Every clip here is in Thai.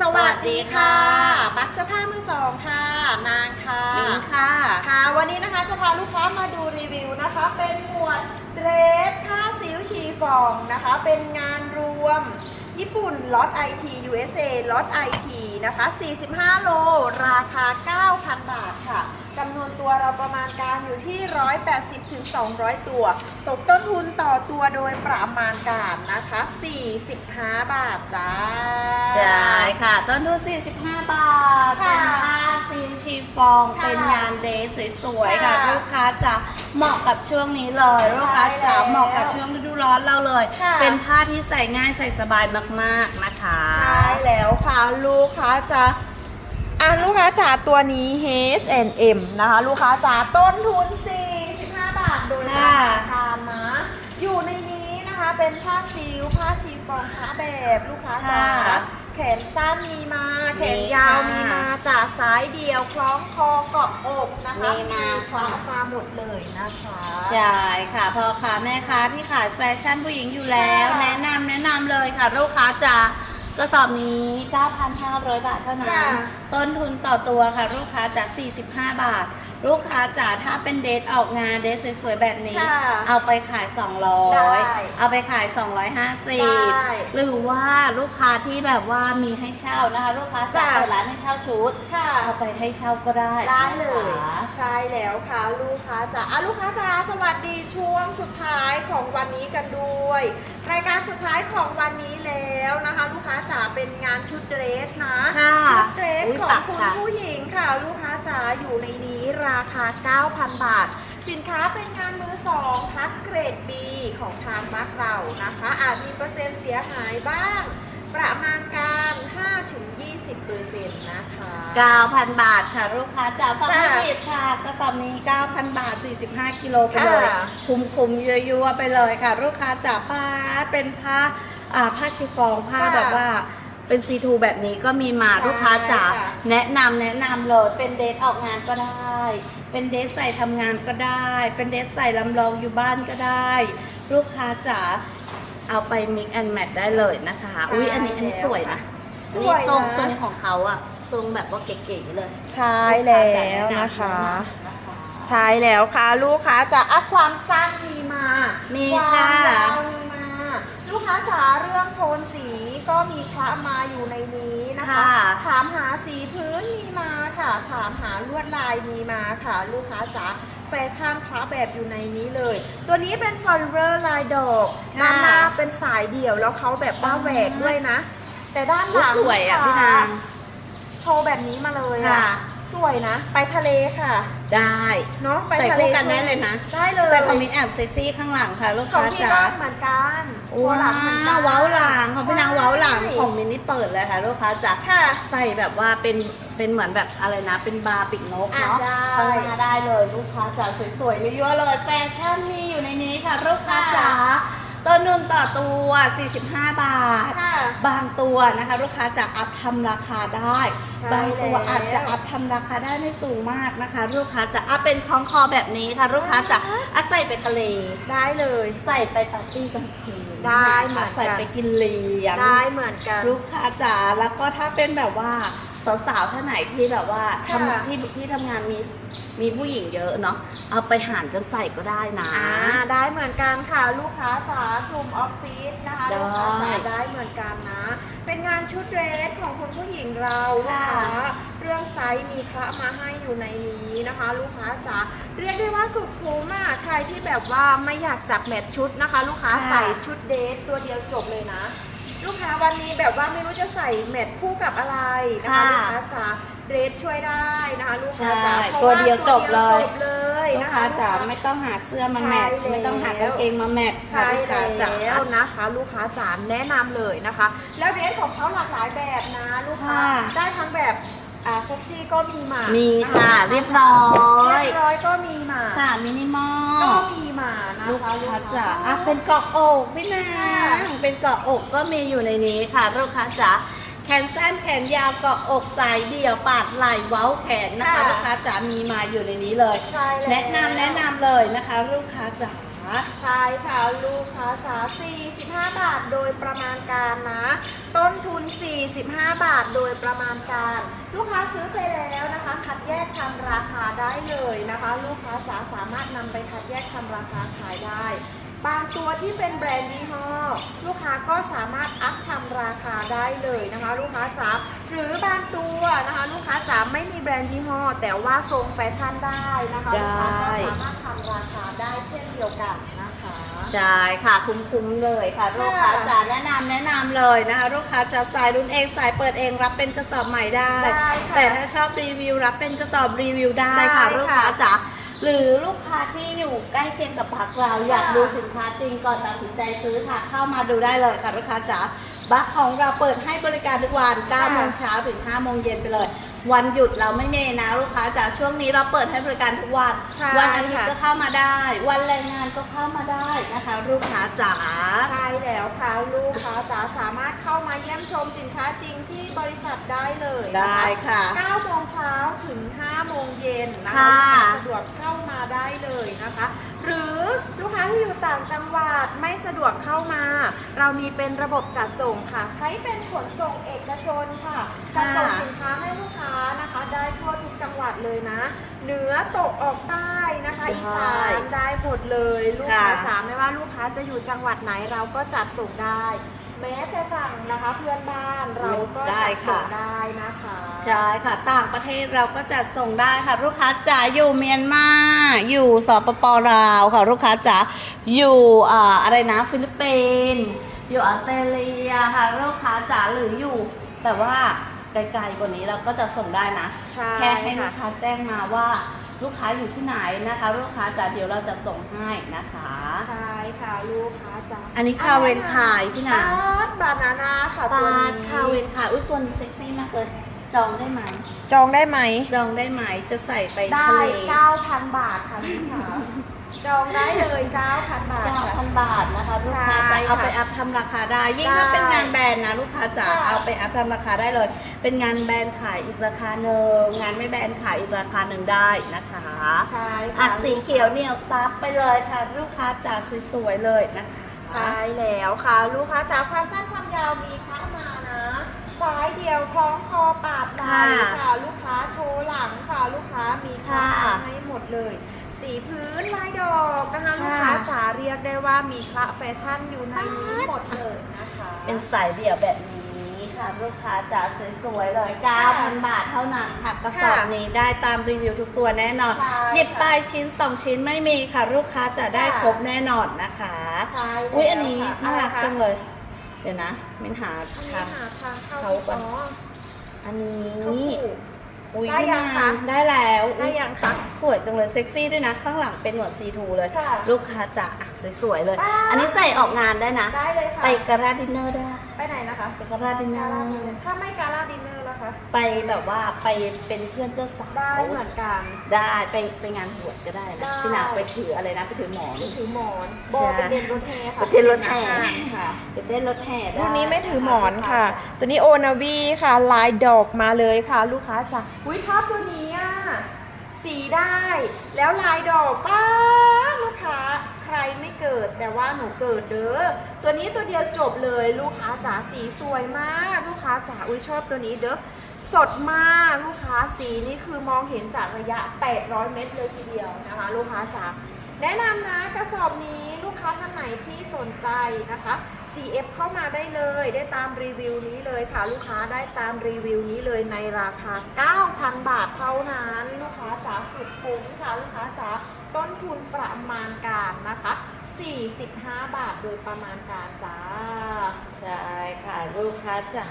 สวัสดีค่ะบักเสื้อผ้ามือสองค่ะ นางค่ะมิงค่ะ ค่ะ วันนี้นะคะจะพาลูกค้ามาดูรีวิวนะคะ เป็นหมวดเดรสผ้าซิลชีฟองนะคะ เป็นงานรวม ญี่ปุ่นล็อต IT USA ล็อต IT นะคะ 45 โล ราคา 9,000 บาทค่ะ จำนวนตัวเราประมาณการอยู่ที่ 180ถึง200 ตัว ตกต้นทุนต่อตัวโดยประมาณการนะคะ 45 บาทจ้า ใช่ค่ะ ต้นทุน 45 บาทค่ะเป็นผ้าซีนชีฟอง ค่ะเป็นงานเดรสสวยๆค่ะ ค่ะลูกค้าจะเหมาะกับช่วงนี้เลย ลูกค้าจะใช่แล้วเหมาะกับช่วงฤดูร้อนเราเลย ค่ะ เป็นผ้าที่ใส่ง่ายใส่สบายมากๆนะคะ ใช่แล้วค่ะ ลูกค้าจะ อะลูกค้าจ๋าตัวนี้ H&M นะคะ ลูกค้าจ๋าต้นทุน 45 บาทโดยประมาณการนะ อยู่ในนี้นะคะเป็นผ้าซิลผ้าชีฟองผ้าแบบลูกค้าจ๋าค่ะแขนสั้นมีมา แขนมียาวค่ะมีมา จ๋าสายเดียวคล้องคอเกาะอกนะคะมีมาคว้าค่ะมาหมดเลยนะคะใช่ค่ะพ่อค้าแม่ค้าที่ขายแฟชั่นผู้หญิงอยู่แล้วค่ะแนะนำแนะนำเลยค่ะลูกค้าจะ กระสอบนี้ 9,500 บาทเท่านั้จ้ะ น ต้นทุนต่อตัวค่ะลูกค้าจะ45 บาท ลูกค้าจ๋าถ้าเป็นเดทออกงานเดทสวยๆแบบนี้ ค่ะเอาไปขาย ได้200 เอาไปขาย ได้250 หรือว่าลูกค้าที่แบบว่ามีให้เช่านะคะ ลูกค้าจ๋าจ้ะ เปิดร้านให้เช่าชุด ค่ะ เอาไปให้เช่าก็ได้ได้เลย นะคะ ใช่แล้วค่ะลูกค้าจ๋าอะลูกค้าจ๋าสวัสดีช่วงสุดท้ายของวันนี้กันด้วย รายการสุดท้ายของวันนี้แล้วนะคะ ลูกค้าจ๋าเป็นงานชุดเดรสนะค่ะชุดเดรสอุ๊ยของปักคุณค่ะ ผู้หญิงค่ะ ลูกค้าจ๋าอยู่ในนี้ราคา 9,000 บาท สินค้าเป็นงานมือสองคัดเกรด B ของทางมักเรานะคะ อาจมีเปอร์เซ็นต์เสียหายบ้าง ประมาณการ5-20เปอร์เซ็นต์นะคะ 9,000 บาทค่ะ ลูกค้าจ๋าฟังไม่จ้ะผิดค่ะกระสอบนี้ 9,000 บาท 45 กิโลไปเลย ค่ะ คุ้มๆยั่วๆไปเลยค่ะ ลูกค้าจ๋าผ้าเป็นผ้าอ่าผ้าชิฟองผ้าค่ะ แบบว่า เป็นซีทูแบบนี้ก็มีมาใช่ลูกค้าจ๋าค่ะแนะนำแนะนำเลยเป็นเดทออกงานก็ได้ เป็นเดทใส่ทำงานก็ได้ เป็นเดทใส่ลำลองอยู่บ้านก็ได้ ลูกค้าจ๋าเอาไป mix and match ได้เลยนะคะ อุ้ยอันนี้อันนี้สวยนะสวยทรงนะ ทรงของเขาอะทรงแบบว่าเก๋ๆเลย ใช่แล้วนะคะ ใช่แล้วค่ะ ลูกค้าจะอะความสั้นมีมามีมีค่ะยาวมีมา ลูกค้าจ๋าเรื่องโทนสี ก็มีคละมาอยู่ในนี้นะคะ ค่ะ ถามหาสีพื้นมีมาค่ะ ถามหาลวดลายมีมาค่ะ ลูกค้าจ๋าแฟชั่นคละแบบอยู่ในนี้เลย ตัวนี้เป็นฟอลเวอร์ลายดอกค่ะด้านหน้าเป็นสายเดี่ยวแล้วเขาแบบว่าแหวกด้วยนะ แต่ด้านหลังสวยอะพี่นาง โชว์แบบนี้มาเลยค่ะ อะ สวยนะ ไปทะเลค่ะ ได้เนาะไปใส่ทะเลคู่กันได้เลยนะได้เลยแต่ของมิ้นแอบเซ็กซี่ข้างหลังค่ะลูกของค้าที่จ๋าบ้านเหมือนกันโชว์หลังเหมือนกัว้านวเว้าหลังของพี่นางเว้าหลังใช่ ของมินนี่เปิดเลยค่ะลูกค้าจ๋าค่ะ ใส่แบบว่าเป็นเป็นเหมือนแบบอะไรนะ เป็นบาร์ปิดนกเนาะอะได้ข้างหน้าได้เลยลูกค้าจ๋าสวยๆยั่วๆเลยแฟชั่นมีอยู่ในนี้ค่ะลูกค้าจ๋าต้นทุนต่อตัว 45 บาท ค่ะ บางตัวนะคะ ลูกค้าจะอัพทำราคาได้ใช่ บางตัวแล้วอาจจะอัพทำราคาได้ไม่สูงมากนะคะ ลูกค้าจะอัพเป็นคล้องคอแบบนี้ค่ะ ลูกค้าจะอัพใส่ไปทะเล ได้เลยใส่ไปปาร์ตี้กลางคืนได้เหมือนกันใส่ไปกินเลี้ยงได้เหมือนกันลูกค้าจ๋าแล้วก็ถ้าเป็นแบบว่าสาวๆท่านไหนที่แบบว่าค่ะทำที่ที่ทำงานมีมีผู้หญิงเยอะเนาะเอาไปหารกันใส่ก็ได้นะอ่าได้เหมือนกันค่ะลูกค้าจ๋ากลุ่มออฟฟิศนะคะได้ลูกค้าจ๋าได้เหมือนกันนะ เป็นงานชุดเดรสของคุณผู้หญิงเราลูกค่ะค้าเรื่องไซส์มีพระมาให้อยู่ในนี้นะคะ ลูกค้าจ๋าเรียกได้ว่าสุดคุ้มอะใครที่แบบว่าไม่อยากจับแมทชุดนะคะ ลูกค้าใส่ชุดเดรสตัวเดียวจบเลยนะ ลูกค้าวันนี้แบบว่าไม่รู้จะใส่แมทคู่กับอะไรนะคะค่ะลูกค้าจ๋าเดรสช่วยได้นะคะ ลูกค้าจ๋าใช่พราะตัวเดียวจบเลยจบเลยลูกนะคะ ค้าจ๋าลูกไม่ต้องหาเสื้อมาแมทใช่แล้ว ไม่ต้องหากางเกงมาแมทค่ะใช่ลูกค้าจ๋า แล้วนะคะ ลูกค้าจ๋าแนะนำเลยนะคะ แล้วเดรสของเขาหลากหลายแบบนะ ลูกค้าค่ะได้ทั้งแบบอ่าเซ็กซี่ก็มีมามีมีค่ะเรียบร้อย เรียบร้อยก็มีมาค่ะมินิมอก็ลมีมานะคะลูกค้าจ๋าอะเป็นเกาะอกพี่นางเป็นเกาะอกก็มีอยู่ในนี้ค่ะ ลูกค้าจ๋าแขนสั้นแขนยาวเกาะอกสายเดี่ยวปาดไหล่เว้าแขนนะคะลูกค้าจ๋ามีมาอยู่ในนี้เลย ใช่แล้ว แนะนำแนะนำเลยนะคะ ลูกค้าจ๋า ใช่ค่ะลูกค้าจ๋า45 บาทโดยประมาณการนะ ต้นทุน 45 บาทโดยประมาณการ ลูกค้าซื้อไปแล้วนะคะ คัดแยกทำราคาได้เลยนะคะ ลูกค้าจ๋าสามารถนำไปคัดแยกทำราคาขายได้ บางตัวที่เป็นแบรนด์ยี่ห้อลูกค้าก็สามารถอัพทำราคาได้เลยนะคะ ลูกค้าจ๋าหรือบางตัวนะคะ ลูกค้าจ๋าไม่มีแบรนด์ยี่ห้อ แต่ว่าทรงแฟชั่นได้นะคะลูกค้าก็สามารถทำราคาได้เช่นเดียวกันนะคะใช่ค่ะคุ้มๆเลยค่ะ ลูกค้าจะแนะนำแนะนำเลยนะคะ ลูกค้าจะสายรุ่นเองสายเปิดเองรับเป็นกระสอบใหม่ได้ได้ค่ะแต่ถ้าชอบรีวิวรับเป็นกระสอบรีวิวได้ได้ค่ะค่ะลูกค้าจ๋า หรือลูกค้าที่อยู่ใกล้เคียงกับพักเราอยากดูสินค้าจริงก่อนตัดสินใจซื้อค่ะเข้ามาดูได้เลยค่ะลูกค้าจ๋าบัคของเราเปิดให้บริการทุกวัน9โมงเช้าถึง5โมงเย็นไปเลย วันหยุดเราไม่เนนะลูกค้าจ๋าช่วงนี้เราเปิดให้บริการทุกวัน ใช่วันอาทิตย์ค่ะ ก็เข้ามาได้ วันแรงงานก็เข้ามาได้ นะคะลูกค้าจ๋า ใช่แล้วค่ะลูกค้าจ๋าสามารถเข้ามาเยี่ยมชมสินค้าจริงที่บริษัทได้เลยนได้ค่ะ9โมงเช้าถึง 5 โมงเย็นนะคะค่ะลูกค้าสะดวกเข้ามาได้เลยนะคะ หรือลูกค้าที่อยู่ต่างจังหวัดไม่สะดวกเข้ามา เรามีเป็นระบบจัดส่งค่ะ ใช้เป็นขนส่งเอกชนค่ะจัดส่ง เลยนะ เหนือตกออกใต้นะคะอีสานได้หมดเลยลูกค้าค่ะจ๋าไม่ว่าลูกค้าจะอยู่จังหวัดไหนเราก็จัดส่งได้ แม้แต่สั่งนะคะเพื่อนบ้านเราก็จัดส่งได้นะคะใช่ค่ะต่างประเทศเราก็จัดส่งได้ค่ะ ลูกค้าจ๋าอยู่เมียนมาอยู่สปปลาวค่ะลูกค้าจ๋าอยู่อ่าอะไรนะฟิลิปปินส์อยู่ออสเตรเลียค่ะลูกค้าจ๋าหรืออยู่แบบว่า ไกลๆกว่านี้เราก็จะส่งได้นะ ใช่แค่ให้ลูค่ะกค้าแจ้งมาว่าลูกค้าอยู่ที่ไหนนะคะ ลูกค้าจ๋าเดี๋ยวเราจะส่งให้นะคะ ใช่ค่ะลูกค้าจ๋าอันนี้คาเวนขายพี่นาบาสบานาน่าค่ะปตัวลานี้คาเวนขายอุ้ยตัวนี้เซ็กซี่มากเลย จองได้ไหม จองได้ไหม จองได้ไหมจะใส่ไปได้ทะเล9,000 บาทค่ะลูกค้าจองได้เลย9,000 บาทเก้าค่ะพันบาทนะคะลูกค้าใช่จะเอาไปค่ะอัพทำราคาได้ยิ่งได้ถ้าเป็นงานแบรนด์นะลูกค้าจะค่ะ เอาไปอัพทำราคาได้เลย เป็นงานแบรนด์ขายอีกราคาหนึ่งงานไม่แบรนด์ขายอีกราคาหนึ่งได้นะคะใช่อะค่ะสีเขียวเหนียวซับไปเลยค่ะ ลูกค้าจ๋าสวยๆเลยนะคะ ใช่แล้วค่ะ ลูกค้าจ๋าความสั้นความยาวมีค้ามานะ ซ้ายเดียวคล้องคอปาดไหล่ค่ะ ลูกค้าโชว์หลังค่ะลูกค้ามีค้ามาให้หมดเลย สีพื้นลายดอกนะคะลูกค้าจ๋าเรียกได้ว่ามีคละแฟชั่นอยู่ในนี้หมดเลยนะคะเป็นสายเดี่ยวแบบนี้ค่ะ ลูกค้าจ๋าสวยๆเลย9,000 บาทเท่านั้นค่ะกระสอบนี้ได้ตามรีวิวทุกตัวแน่นอน ใช่หยิบไปชิ้น 2 ชิ้นไม่มีค่ะ ลูกค้าจะได้ค่ะ ครบแน่นอนนะคะ ใช่อุ้ยอันนี้แล้วค่ะน่ารักอะไรคะจังเลย เดี๋ยวนะมินหาอันนี้ทาง หาทางเข้าเขาก่อน อ๋อ อันนี้เข้าถูก อุ้ยได้ยังคะได้แล้วได้อุ๊ยังคะสวยจังเลยเซ็กซี่ด้วยนะ ข้างหลังเป็นหนวดซีทูเลย ค่ะลูกค้าจ๋าอะสวยๆเลยป๊าอันนี้ใส่ออกงานได้นะ ได้เลยค่ะ ไปกระราดินเนอร์ได้ ไปไหนนะคะไปกระราดินเนอการาร์ดินเนอร์ถ้าไม่การาดินเนอร์แล้วคะ ไปแบบว่าไปเป็นเพื่อนเจ้าสาวได้เหมือนกัน ได้ไปไปงานบวชก็ได้ได้นะพี่นาไปถืออะไรนะไปถือหมอนถือหมอนโบเป็นเด่นรถแห่ค่ะเป็นเด่นรถแห่ค่ะไปเต้นรถแห่ได้รุ่นนี้ไม่ถือหมอนค่ะ ตัวนี้โอนาวีค่ะลายดอกมาเลยค่ะ ลูกค้าจ้ะอุ้ยชอบตัวนี้อะสีได้ แล้วลายดอกป้าบลูกค้าใค รไม่เกิดแต่ว่าหนูเกิดเด้อตัวนี้ตัวเดียวจบเลยลูกค้าจ๋าสีสวยมาก ลูกค้าจ๋าอุ้ยชอบตัวนี้เด้อสดมากลูกค้าสีนี่คือมองเห็นจากระยะ 800 เมตรเลยทีเดียวนะคะ ลูกค้าจ๋าแนะนำนะกระสอบนี้ลูกค้าท่านไหนที่สนใจนะคะ CF เข้ามาได้เลย ได้ตามรีวิวนี้เลยค่ะ ลูกค้าได้ตามรีวิวนี้เลยในราคา 9,000 บาทเท่านั้น ลูกค้าจ๋าสุดคุ้มค่ะลูกค้าจ๋า ต้นทุนประมาณการนะคะ 45 บาทโดยประมาณการจ้า ใช่ค่ะ ลูกค้าจ๋า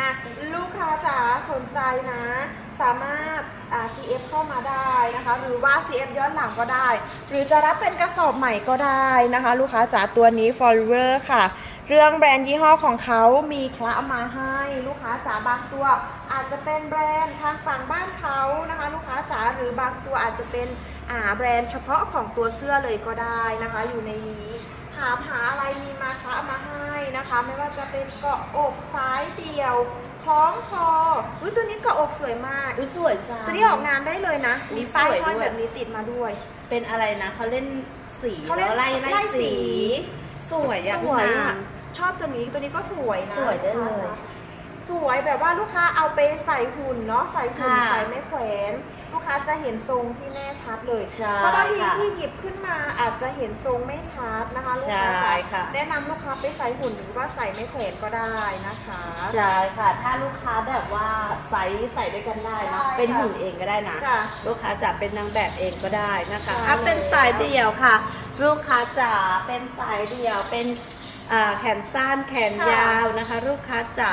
อะลูกค้าจ๋าสนใจนะ สามารถ CF เข้ามาได้นะคะ หรือว่า CF ย้อนหลังก็ได้ หรือจะรับเป็นกระสอบใหม่ก็ได้นะคะ ลูกค้าจ๋าตัวนี้ Forever ค่ะ เรื่องแบรนด์ยี่ห้อของเขามีคละมาให้ลูกค้าจ๋าบางตัว อาจจะเป็นแบรนด์ทางฝั่งบ้านเขานะคะ ลูกค้าจ๋าหรือบางตัวอาจจะเป็นแบรนด์เฉพาะของตัวเสื้อเลยก็ได้นะคะ อยู่ในนี้ถามหาอะไรมีมาคะมาให้นะคะ ไม่ว่าจะเป็นเกาะอกซ้ายเดี่ยว คล้องคออุ้ยตัวนี้เกาะอกสวยมาก อุ้ยสวยจังตัวนี้ออกงานได้เลยนะ อุ๊ยมีป้ายสวยห้อยด้วย แบบนี้ติดมาด้วย เป็นอะไรนะเขาเล่นสีเขาเรียกแล้วไล่ไล่ไล่สี สี สวยอะสพี่วยนาอะงชอบตัวนี้ตัวนี้ก็สวยนะสวยได้เลยสวยแบบว่าลูกค้าเอาไปใส่หุ่นเนาะใส่หุ่นค่ะ ใส่ไม่แขวน ลูกค้าจะเห็นทรงที่แน่ชัดเลยใช่เพราะบางทีค่ะที่หยิบขึ้นมาอาจจะเห็นทรงไม่ชัดนะคะลูกค้าใช่ค่ะ แนะนำลูกค้าไปใส่หุ่นหรือว่าใส่ไม่แขวนก็ได้นะคะ ใช่ค่ะ ถ้าลูกค้าแบบว่าไซส์ใส่ด้วยกันได้นะได้ค่ะเป็นหุ่นเองก็ได้นะ ค่ะลูกค้าจะเป็นนางแบบเองก็ได้นะคะใช่ อะเป็นสายเดี่ยวค่ะ ลูกค้าจะเป็นสายเดี่ยวเป็นอ่าแขนสั้นแขนยาวนะคะ ลูกค้าจะ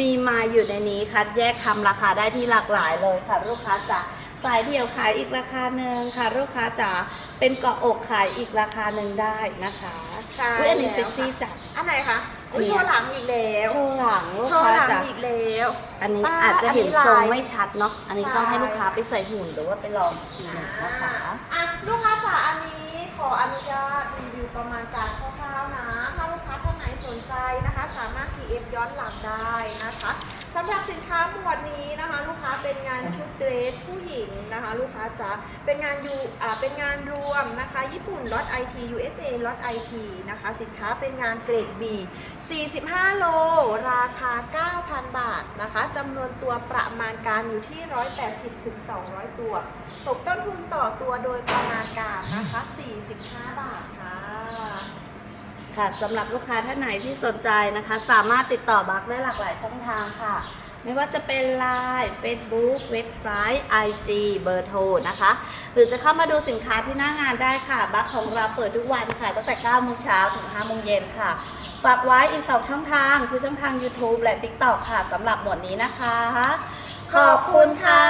มีมาอยู่ในนี้คัดแยกทำราคาได้ที่หลากหลายเลยค่ะ ลูกค้าจะ สายเดี่ยวขายอีกราคาหนึ่งค่ะลูกค้าจะเป็นเกาะอกขายอีกราคาหนึ่งได้นะคะใช่อุ๊ยอันนี้แล้วเซ็กซี่ค่ะจัดอันไหนคะอุ๊ยเนี่ย โชว์หลังอีกแล้วโชว์หลังลูกโชว์ค้าหลังจะอีกแล้ว อันนี้ป้าอาจจะเห็นอันนี้ทรงลายไม่ชัดเนาะอันนี้ต้องใช่ให้ลูกค้าไปใส่หุ่นหรือว่าไปลองอีกทีหนึงนะคะ อะลูกค้าจ๋าอันนี้ขออนุญาตรีวิวประมาณการคร่าวๆนะ ถ้าลูกค้าท่านไหนสนใจนะคะ สามารถ CF ย้อนหลังได้นะคะ สำหรับสินค้าหมวดนี้นะคะ ลูกค้าเป็นงานชุดเดรสผู้หญิงนะคะ ลูกค้าจ๋าเป็นงานยูอ่าเป็นงานรวมนะคะ ญี่ปุ่นล็อต IT USA ล็อต IT นะคะ สินค้าเป็นงานเกรด B 45 โล ราคา 9,000 บาทนะคะจำนวนตัวประมาณการอยู่ที่ 180ถึง200 ตัว ตกต้นทุนต่อตัวโดยประมาณการนะคะ45 บาท ค่ะสำหรับลูกค้าท่านไหนที่สนใจนะคะ สามารถติดต่อบัคได้หลากหลายช่องทางค่ะ ไม่ว่าจะเป็น Line Facebook เว็บไซต์ IG เบอร์โทรนะคะ หรือจะเข้ามาดูสินค้าที่หน้างานได้ค่ะ บัคของเราเปิดทุกวันค่ะ ตั้งแต่9โมงเช้าถึง5โมงเย็นค่ะฝากไว้อีก 2 ช่องทาง คือช่องทาง YouTube และ TikTok ค่ะสำหรับหมวดนี้นะคะ ขอบคุณค่ะ